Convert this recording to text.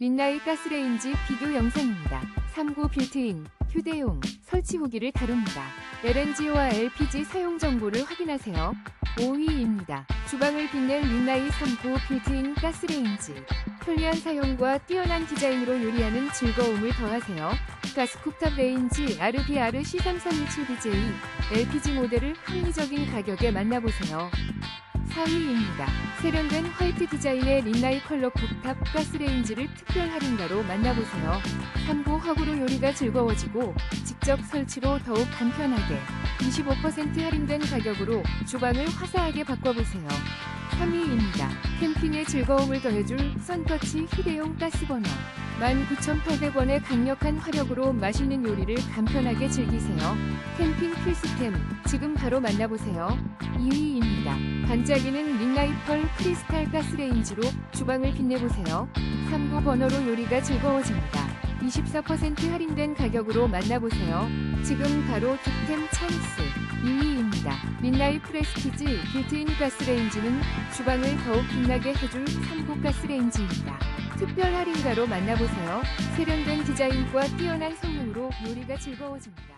민나이 가스레인지 비교 영상입니다. 3구 빌트인, 휴대용, 설치 후기를 다룹니다. LNG와 LPG 사용 정보를 확인하세요. 5위입니다. 주방을 빛낼 민나이 3구 빌트인 가스레인지. 편리한 사용과 뛰어난 디자인으로 요리하는 즐거움을 더하세요. 가스쿡탑 레인지 RBR C3327BJ LPG 모델을 합리적인 가격에 만나보세요. 4위입니다. 세련된 화이트 디자인의 린나이 컬러 쿡탑 가스레인지를 특별 할인가로 만나보세요. 3구 화구로 요리가 즐거워지고 직접 설치로 더욱 간편하게 25% 할인된 가격으로 주방을 화사하게 바꿔보세요. 3위입니다. 캠핑의 즐거움을 더해줄 선터치 휴대용 가스버너 19,800원의 강력한 화력으로 맛있는 요리를 간편하게 즐기세요. 캠핑 필수템 지금 바로 만나보세요. 2위입니다. 반짝이는 링라이펄 크리스탈 가스레인지로 주방을 빛내보세요. 3구 번호로 요리가 즐거워집니다. 24% 할인된 가격으로 만나보세요. 지금 바로 득템 찬스 2위입니다. 민나이 프레스티지 빌트인 가스레인지는 주방을 더욱 빛나게 해줄 3구 가스레인지입니다. 특별 할인가로 만나보세요. 세련된 디자인과 뛰어난 성능으로 요리가 즐거워집니다.